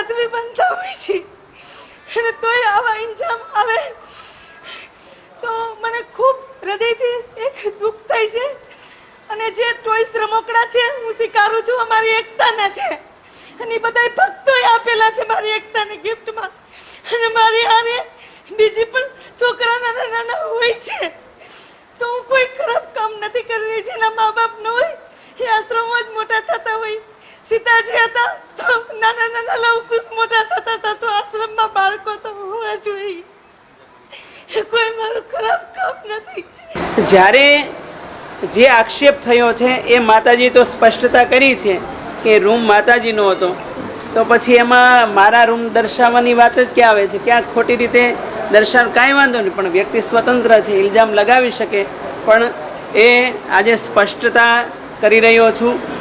સાધવી બનતા હોય છે. અને તોય આવા ઇન્જામ આવે. તો મને ખૂબ હૃદયથી એક દુઃખ થાય છે. અને જે ટોયસ રમકડા છે, હું સ્વીકારું છું, અમારી એકતાના છે. અને એ બધાય ભક્તોએ આપેલા છે મારી એકતાની ગિફ્ટમાં અને મારી આને બીજી પણ છોકરા નાના હોય છે. તો હું કોઈ ખરાબ કામ નથી કરી રહી, જેના મા બાપ ન હોય, એ આશ્રમો જ મોટા થતા હોય. સીતાજી હતા નાના નાના લવકુશ મોટા થતા હતા તો આશ્રમમાં બાળકો તો હોવા જોઈએ. કોઈ મારું ખરાબ કામ નથી. જ્યારે જે આક્ષેપ થયો છે, એ માતાજી તો સ્પષ્ટતા કરી છે કે રૂમ માતાજીનો હતો. તો પછી એમાં મારા રૂમ દર્શાવવાની વાત જ ક્યાં આવે છે? ક્યાં ખોટી રીતે દર્શાવ, કાંઈ વાંધો નહીં, પણ વ્યક્તિ સ્વતંત્ર છે, ઇલ્ઝામ લગાવી શકે. પણ એ આજે સ્પષ્ટતા કરી રહ્યો છું.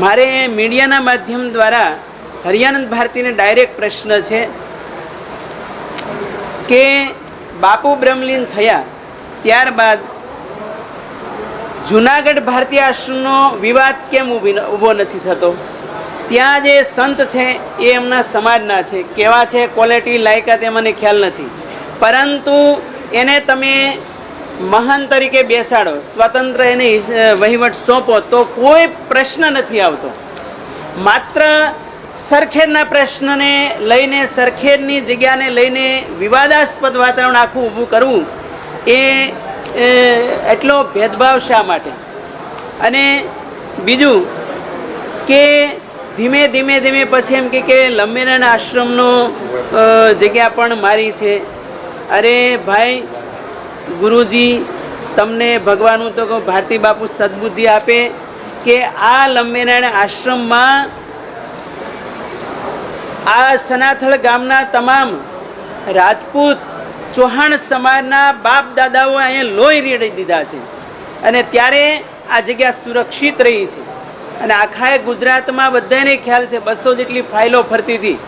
મારે મીડિયાના માધ્યમ દ્વારા હરિયાનંદ ભારતીને ડાયરેક્ટ પ્રશ્ન છે કે બાપુ બ્રહ્મલીન થયા ત્યારબાદ જુનાગઢ ભારતીય આશ્રમનો વિવાદ કેમ ઊભી ઊભો નથી થતો? ત્યાં જે સંત છે એ એમના સમાજના છે. કેવા છે? ક્વોલિટી લાયકાત એ મને ખ્યાલ નથી. પરંતુ એને તમે મહાન તરીકે બેસાડો, સ્વતંત્ર એને વહીવટ સોંપો, તો કોઈ પ્રશ્ન નથી આવતો. માત્ર સરખેજના પ્રશ્નને લઈને સરખેજની જગ્યાને લઈને વિવાદાસ્પદ વાતાવરણ આખું ઊભું કરવું એ એટલો ભેદભાવ શા માટે? અને બીજું કે ધીમે ધીમે ધીમે પછી એમ કે લંબેનારાયણ આશ્રમનો જગ્યા પણ મારી છે. અરે ભાઈ ગુરુજી, તમને ભગવાન તો કહું, ભારતી બાપુ સદબુદ્ધિ આપે કે આ લંબેનારાયણ આશ્રમમાં આ સનાથળ ગામના તમામ રાજપૂત ચૌહાણ સમાજના બાપ દાદાઓ અહીંયા લોહી રેડી દીધા છે. અને ત્યારે આ જગ્યા સુરક્ષિત રહી છે. અને આખા ગુજરાતમાં બધાને ખ્યાલ છે, બસો જેટલી ફાઇલો ફરતી હતી.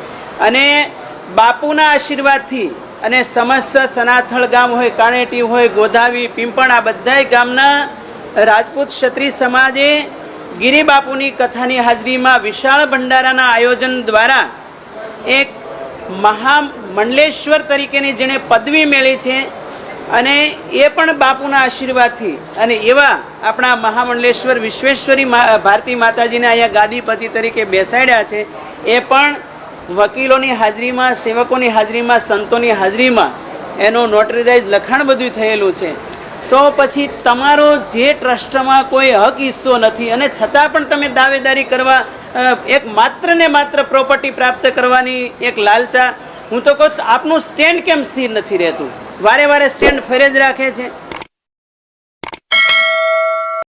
અને બાપુના આશીર્વાદથી અને સમસ્ત સનાથળ ગામ હોય, કાણેટી હોય, ગોધાવી, પિંપણ, આ બધાય ગામના રાજપૂત ક્ષત્રિય સમાજે ગિરી બાપુની કથાની હાજરીમાં વિશાળ ભંડારાના આયોજન દ્વારા એક મહામંડલેશ્વર તરીકેની જેણે પદવી મેળવી છે અને એ પણ બાપુના આશીર્વાદથી અને એવા આપણા મહામંડલેશ્વર વિશ્વેશ્વરી ભારતી માતાજીને અહીંયા ગાદીપતિ તરીકે બેસાડ્યા છે, એ પણ વકીલોની હાજરીમાં, સેવકોની હાજરીમાં, સંતોની હાજરીમાં એનું નોટરીરાઇઝ લખાણ બધું થયેલું છે. તો પછી તમારો જે ટ્રસ્ટમાં કોઈ હક હિસ્સો નથી અને છતાં પણ તમે દાવેદારી કરવા એક માત્ર ને માત્ર પ્રોપર્ટી પ્રાપ્ત કરવાની એક લાલચા. હું તો કહું, આપનું સ્ટેન્ડ કેમ સ્થિર નથી રહેતું? વારે વારે સ્ટેન્ડ ફરે જ રાખે છે.